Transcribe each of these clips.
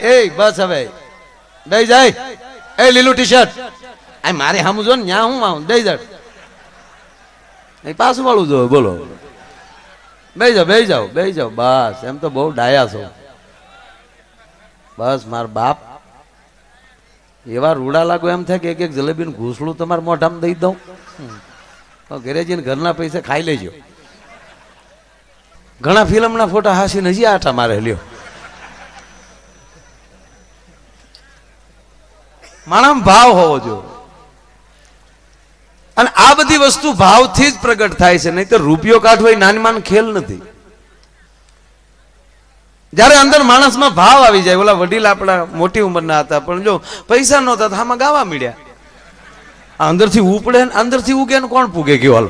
એ બસ હવે. દઈ જાય. એ લીલું ટી શર્ટ આ મારે સમજો ને ન્યા હું આવું? દઈ જાય એ પાછું વાળું જો, બોલો. બે જાઓ બે જાઓ બે જાઓ બસ, એમ તો બહુ ડાયા છો. બસ, મારા બાપ. એવા રૂડા લાગો એમ થાય કે એક એક જલેબીનું ઘૂસડું તમારા મોઢામાં દઈ દઉં. ઘરે જઈને ઘરના પૈસા ખાઈ લેજો. ઘણા ફિલ્મના ફોટા હાસીને હજી આટા મારે લ્યો. માણસ ભાવ હોવો જોઈએ. અને આ બધી વસ્તુ ભાવથી જ પ્રગટ થાય છે નહીં તો રૂપિયો કાઢવો એ નાની માન ખેલ નથી. જ્યારે અંદર માણસમાં ભાવ આવી જાય, ઓલા વડીલ આપણા મોટી ઉંમરના હતા, પણ જો પૈસા નહોતા આમાં ગાવા મળ્યા અંદરથી ઉપડે ને અંદરથી ઉગે ને કોણ પૂગે ગયો હાલ?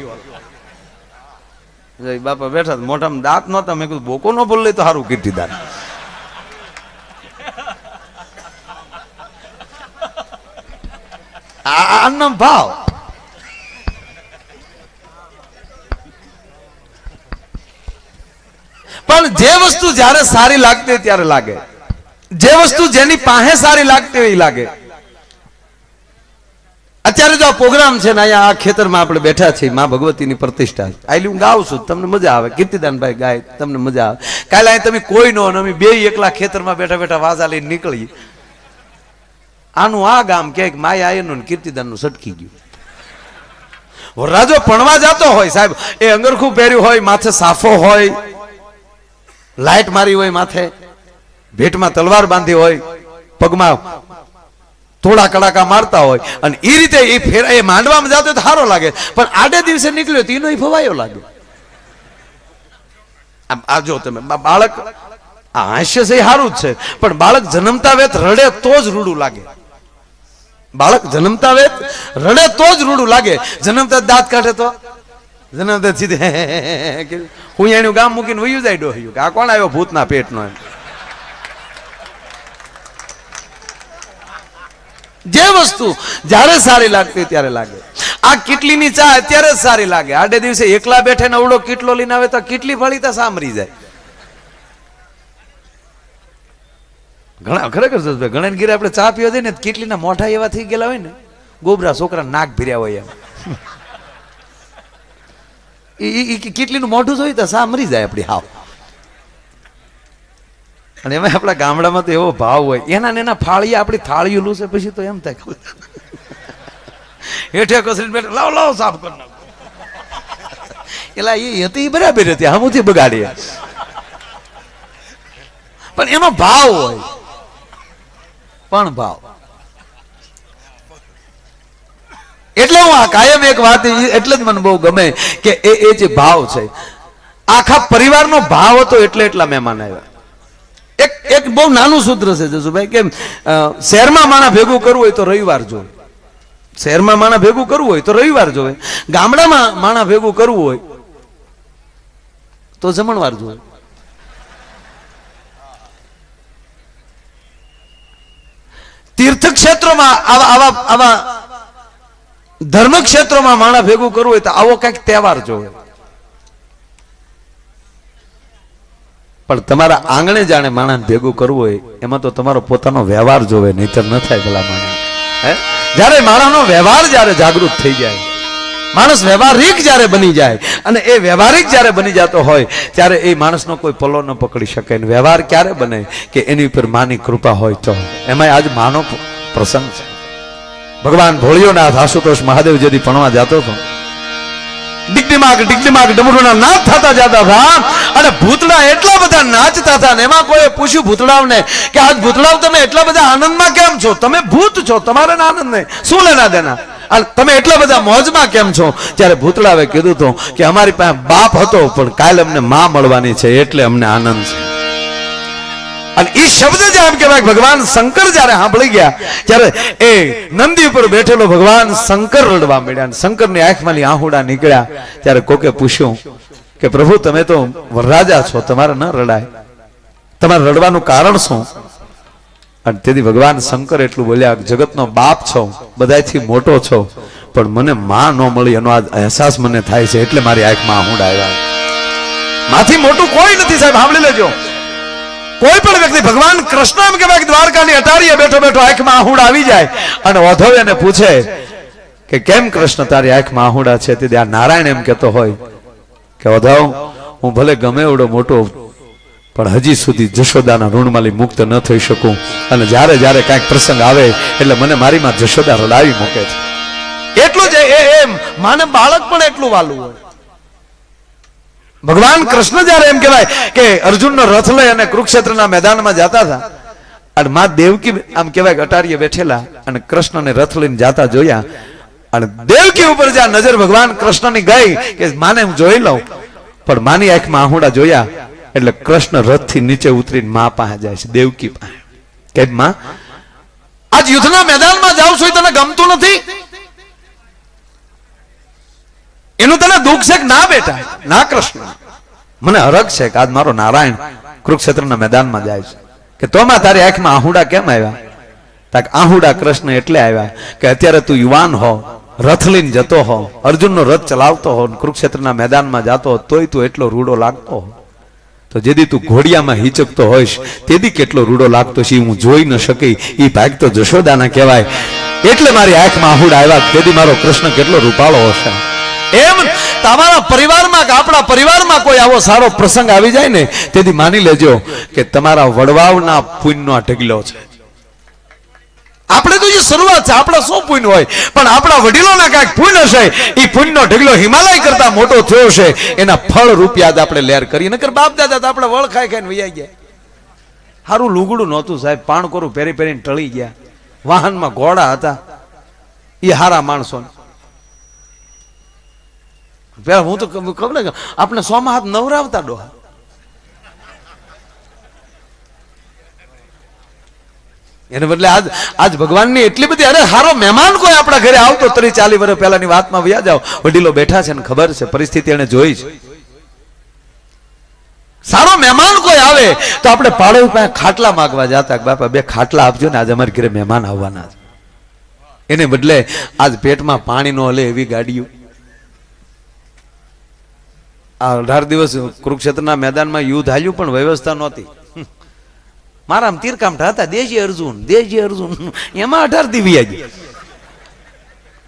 બાપા બેઠા મોટામાં દાંત નહોતા, મેં કીધું, બોકો ન બોલે તો સારું કીર્તિદાન. આ આનો ભાવ પણ જે વસ્તુ જ્યારે સારી લાગતી હોય ત્યારે લાગે. જે વસ્તુ જેની પાસે સારી લાગતી હોય એ લાગે. અત્યારે જો આ પ્રોગ્રામ છે ને અહીંયા આ ખેતરમાં આપણે બેઠા છીએ, માં ભગવતીની પ્રતિષ્ઠા આઈલી હું ગાઉં છું, તમને મજા આવે. કીર્તિદાનભાઈ ગાય, તમને મજા આવે. કાલે અહીં તમે કોઈ નો અમે બે એકલા ખેતરમાં બેઠા બેઠા વાજા લઈને નીકળી આનું આ ગામ કે માયા આયનું કીર્તિદાનનું સટકી ગયું. વરરાજો પણવા જતો હોય સાહેબ, એ અંગરખું પહેર્યું હોય, માથે સાફો હોય, લાઈટ મારી હોય માથે, ભેટમાં તલવાર બાંધી હોય, પગમાં થોડા કડાકા મારતા હોય, અને એ રીતે એ ફેરા, એ માંડવામાં જતો તો સારો લાગે, પણ આડે દિવસે નીકળ્યો તો એનો ફવાયો લાગ્યો આમ આ જો તમે બાળક, આ હાસ્ય છે સારું જ છે, પણ બાળક જન્મતા વેત રડે તો જ રૂડું લાગે. બાળક જન્મતા વેત, રડે તો જ રૂડું લાગે. જન્મતા દાંત કાઢે તો? જન્મતા સીધે હું એનું ગામ મૂકીને વયું જાય ડોહ્યું. કે આ કોણ આવ્યો ભૂતના પેટનો એમ? જે વસ્તુ જ્યારે સારી લાગતી ત્યારે લાગે. આ કેટલીની ચા અત્યારે જ સારી લાગે. આડે દિવસે એકલા બેઠે ને અવડો કેટલો લઈને આવે તો કેટલી ફળી તો સાંભળી જાય. ઘણા, ખરેખર જસભાઈ ઘણા ઘીરે આપણે ચા પીવા જઈએ ને કેટલીના મોઢા એવા થઈ ગયેલા હોય ને, ગોબરા છોકરા નાક ભીર્યા હોય એમ. કેટલીનું મોઢું જોયું તો સા મરી જાય આપણી હાવ. અને એમાં આપણા ગામડામાં તો એવો ભાવ હોય, એના ને એના ફાળી આપણી થાળીઓ લૂસે પછી તો એમ થાય. હેઠે કસરીને બેઠે, લાવ લાવ, સાફ કર એટલે એ હતી બરાબર હતી, હમુથી બગાડીએ. પણ એનો ભાવ હોય. પણ ભાવ. એટલે હું આ કાયમ એક વાત એટલે જ મને બહુ ગમે કે એ એ જે ભાવ છે, આખા પરિવારનો ભાવ હતો એટલે એટલા મહેમાન આવ્યા. એક એક બહુ નાનું સૂત્ર છે જસુભાઈ કે શહેરમાં માણા ભેગું કરવું હોય તો રવિવાર જો શહેરમાં માણા ભેગું કરવું હોય તો રવિવાર જોવે. ગામડામાં માણા ભેગું કરવું હોય તો જમણવાર જોવે. તીર્થ ક્ષેત્રોમાં આવા આવા આવા ધર્મ ક્ષેત્રોમાં માણા ભેગું કરવું હોય તો આવો કંઈક તહેવાર જોવે. પણ તમારા આંગણે જાણે માણસ ભેગું કરવું હોય, એમાં તો તમારો પોતાનો વ્યવહાર જોવે, નહીતર ન થાય ભલા માણસ. હે? જ્યારે માણસનો વ્યવહાર જ્યારે જાગૃત થઈ જાય માણસ વ્યવહારિક જ્યારે બની જાય અને એ વ્યવહારિક જ્યારે બની જતો હોય, ત્યારે એ માણસનો કોઈ પલો ન પકડી શકે અને વ્યવહાર ક્યારે બને કે એની ઉપર માની કૃપા હોય તો. એમાં આજ માનો પ્રસંગ છે. ભગવાન ભોળિયોનાથ, આશુતોષ મહાદેવ જેથી ભણવા જતો હતો. ડિગડિમાગ ડિગડિમાગ ડમરુના નાચ થતા જતા હતા. અને ભૂતડા એટલા બધા નાચતા હતા એમાં કોઈ પૂછ્યું ભૂતડાવને કે આજ ભૂતડાવ તમે એટલા બધા આનંદમાં કેમ છો? તમે ભૂત છો, તમારે આનંદ નહીં. શું લેના દેના? તમે એટલા બધા મોજમાં કેમ છો? ત્યારે ભૂતળાવે કીધું હતું કે અમારી પાસે બાપ હતો, પણ કાલે અમને માં મળવાની છે, એટલે અમને આનંદ છે. અને એ શબ્દ જે આમ કહેવાય ભગવાન શંકર જ્યારે સાંભળી ગયા, ત્યારે એ નંદી ઉપર બેઠેલો ભગવાન શંકર રડવા મળ્યા શંકરની આંખમાંથી આહુડા નીકળ્યા. ત્યારે કોકે પૂછ્યું કે પ્રભુ તમે તો વરરાજા છો, તમારે ન રડાય. તમારે રડવાનું કારણ શું? અને તેથી ભગવાન શંકર એટલું બોલ્યા જગતનો બાપ છો બધાથી મોટો છો, પણ મને માં ન મળી, એનો આ અહેસાસ મને થાય છે, એટલે મારી આંખમાં હું આવ્યા. માથી મોટું કોઈ નથી, સાહેબ, સાંભળી લેજો. કોઈ પણ વ્યક્તિ, ભગવાન કૃષ્ણ એમ કહેવાય દ્વારકાની અટારીએ બેઠો બેઠો, આંખમાં આહુડ આવી જાય. અને વધવે એને પૂછે કે, કેમ કૃષ્ણ, તારી આંખમાં આહુડા છે? તે આ નારાયણ એમ કહેતો હોય કે ઓધવ હું ભલે ગમે એવડો મોટો પણ હજી સુધી જશોદાના ઋણમાંથી મુક્ત ન થઈ શકું. અને જ્યારે જ્યારે કાંઈક પ્રસંગ આવે, એટલે મને મારીમાં જશોદા રડાવી મૂકે છે. એટલું જ એમ. માને બાળક પણ એટલું વાલું હોય. ભગવાન કૃષ્ણ જ્યારે એમ કહેવાય કે અર્જુનનો રથ લઈ અને કુરુક્ષેત્રના મેદાનમાં જતા હતા, અને માં દેવકી આમ કહેવાય અટારીએ બેઠેલા અને કૃષ્ણને રથ લઈને જાતા જોયા, અને દેવકી ઉપર જ્યાં નજર ભગવાન કૃષ્ણની ગઈ કે માને હું જોઈ લઉં. પણ માની આંખમાં આહુડા જોયા એટલે કૃષ્ણ રથથી નીચે ઉતરીને મા પાસે જાય છે, દેવકી પાસે. કે માં? આજ યુદ્ધના મેદાનમાં જાવ છો તને ગમતું નથી? એનું તને દુઃખ છે કે ના બેટા? ના કૃષ્ણ. મને હરખ છે કે આજ મારો નારાયણ કુરુક્ષેત્રના મેદાનમાં જાય છે. કે તોમાં તારી આંખમાં આહુડા કેમ આવ્યા? તાક આહુડા કૃષ્ણ એટલે આવ્યા કે અત્યારે તું યુવાન હો, રથ લઈને જતો હો, અર્જુનનો રથ ચલાવતો હો, કુરુક્ષેત્રના મેદાનમાં જાતો હો, તોય તું એટલો રૂડો લાગતો હો. તો જેદી તું ઘોડિયામાં હિચકતો હોઈશ, તેદી કેટલો રૂડો લાગતો છે હું જોઈ ન શકી. એ ભાગ તો જશોદાના કહેવાય. એટલે મારી આંખમાં આહુડ આવ્યા તેથી મારો કૃષ્ણ કેટલો રૂપાળો હશે. એમ તમારા પરિવારમાં કે આપણા પરિવારમાં કોઈ આવો સારો પ્રસંગ આવી જાય ને તેથી માની લેજો કે તમારા વડવાવના પુણ્યનો આ ઢગલો છે. આપણે તો જે શરૂઆત છે, આપણા શું પુણ્ય હોય, પણ આપણા વડીલોના કાંઈક પુણ્ય છે એ પુણ્યનો ઢગલો હિમાલય કરતા મોટો થયો છે, એના ફળ રૂપિયા આપણે લેર કરીએ નકર બાપ દાદા તો આપણે વળ ખાઈ ખાઈને વૈયા ગયા. સારું લુગડું નહોતું સાહેબ, પાણકોરું પહેરી પહેરીને ટળી ગયા. વાહનમાં ઘોડા હતા. એ હારા માણસો. પેલા હું તો ખબર ને આપણે સોમાં હાથ નવરાવતા ડોહા. એને બદલે આજ આજ ભગવાનની એટલી બધી અરે હારો મહેમાન કોઈ આપણા ઘરે આવતો ત્રીસ ચાલીસ વર્ષ પહેલાની વાતમાં વ્યા જાઓ. વડીલો બેઠા છે ખબર છે, પરિસ્થિતિ એને જોઈ છે. સારો મહેમાન કોઈ આવે તો આપણે પાડોશ પાસે ખાટલા માગવા જતા બાપા બે ખાટલા આપજો ને આજે અમારે ઘરે મહેમાન આવવાના છે. એને બદલે આજ પેટમાં પાણી નો હલે એવી ગાડીઓ. આ અઢાર દિવસ કુરુક્ષેત્રના મેદાનમાં યુદ્ધ હાલ્યું પણ વ્યવસ્થા નહોતી. મારા તીરકામઠા હતા, દેશી અર્જુન દેશી અર્જુન. એમાં અઢાર દી વ્યાજ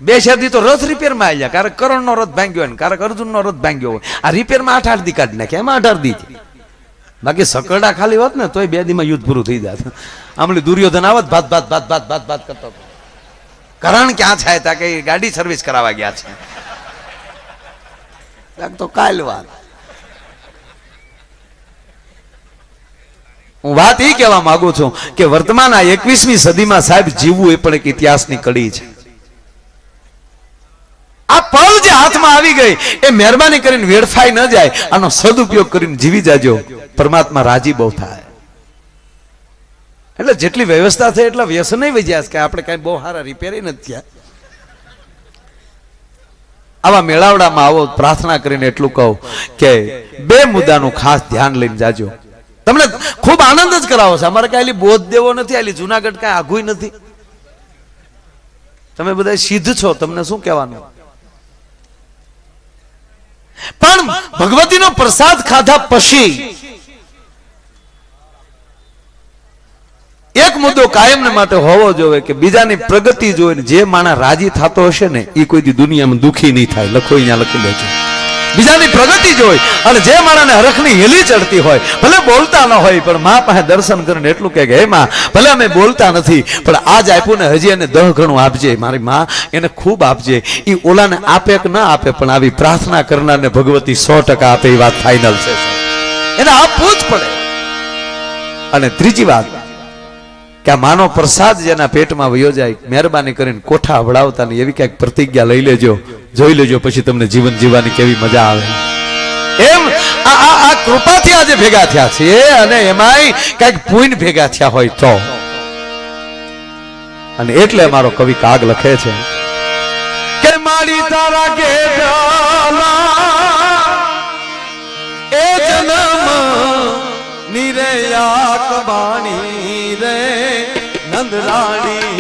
બે શરદી તો રથ રિપેરમાં આવી ક્યારેક કરણ નો રથ ભાંગ્યો હોય ક્યારેક અર્જુન નો રથ ભાંગ્યો હોય. આ રિપેરમાં આઠ આઠ દી કાઢી નાખે એમાં અઢાર દી બાકી સકરડા ખાલી હોત ને તોય બે દીમાં યુદ્ધ પૂરું થઈ જાય આમલી દુર્યોધન આવત, ભાત ભાત ભાત ભાત ભાત ભાત કરતો કરણ ક્યાં છે ત્યાં કઈ ગાડી સર્વિસ કરાવવા ગયા છે. તો કાલ વાત. હું વાત એ કહેવા માંગુ છું કે વર્તમાન આ એકવીસમી સદીમાં સાહેબ જીવવું એ પણ એક ઇતિહાસની કડી છે. આ પલ જે હાથમાં આવી ગઈ, એ મહેરબાની કરીને વેડફાઈ ન જાય, આનો સદુપયોગ કરીને જીવી જાજો. પરમાત્મા રાજી બહુ થાય. એટલે જેટલી વ્યવસ્થા થઈ એટલા વ્યસન વજ્યા કે આપણે કઈ બહુ સારા રિપેર નથી થયા. આવા મેળાવડામાં આવો પ્રાર્થના કરીને એટલું કહું કે બે મુદ્દાનું ખાસ ધ્યાન લઈને જાજો. તમને ખૂબ આનંદ જ કરાવો છે. અમારે કઈ બોધ દેવો નથી, આલી જુનાગઢ કઈ આઘુય નથી. તમે બધા સિદ્ધ છો, તમને શું કહેવાનું? પણ ભગવતીનો પ્રસાદ ખાધા પછી એક મુદ્દો કાયમને માટે હોવો જોઈએ કે બીજાની પ્રગતિ જોઈને જે માણસ રાજી થતો હશે ને એ કોઈ દુનિયામાં દુખી નહીં થાય. લખો અહીંયા લખી લેજો. બીજાની પ્રગતિ જોઈ અને જે માણસને હરખની હેલી ચડતી હોય, ભલે બોલતા ન હોય, પણ મા પાસે દર્શન કરીને એટલું કે, હે માં, ભલે અમે બોલતા નથી, પણ આજ આપ્યું ને હજી એને દહ ઘણું આપજે, મારી માં એને ખૂબ આપજે. એ ઓલાને આપે કે ના આપે, પણ આવી પ્રાર્થના કરનારને ભગવતી સો ટકા આપે, એ વાત ફાઇનલ છે એને આપવું જ પડે. અને ત્રીજી વાત, કે આ માનો પ્રસાદ જેના પેટમાં વયો જાય, મહેરબાની કરીને કોઠા હવડાવતા ની એવી ક્યાંક પ્રતિજ્ઞા લઈ લેજો. જોઈ લેજો, પછી તમને જીવન જીવવાની કેવી મજા આવે. એમ આ આ કૃપાથી આજે ભેગા થયા છે અને એમાંય કંઈક પુણ્ય ભેગા થયા હોય તો. અને એટલે મારો કવિ કાગ લખે છે, કે મારી તારા કે એ જન્મ નિરયા કબાણી રે નંદલાણી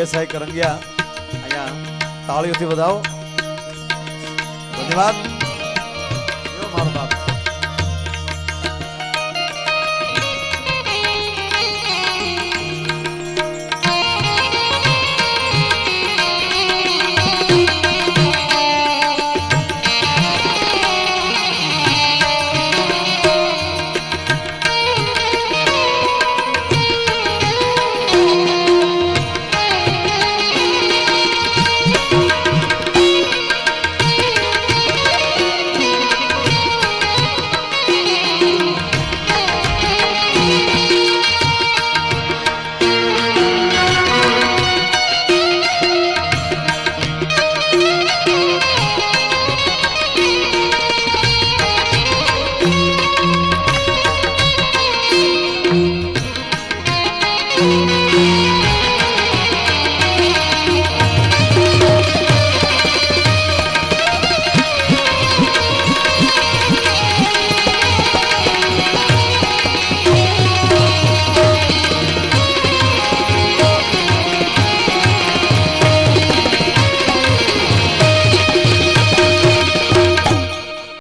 પીએસઆઈ કરંગિયા અહીંયા તાળીઓથી વધાવો. ધન્યવાદ.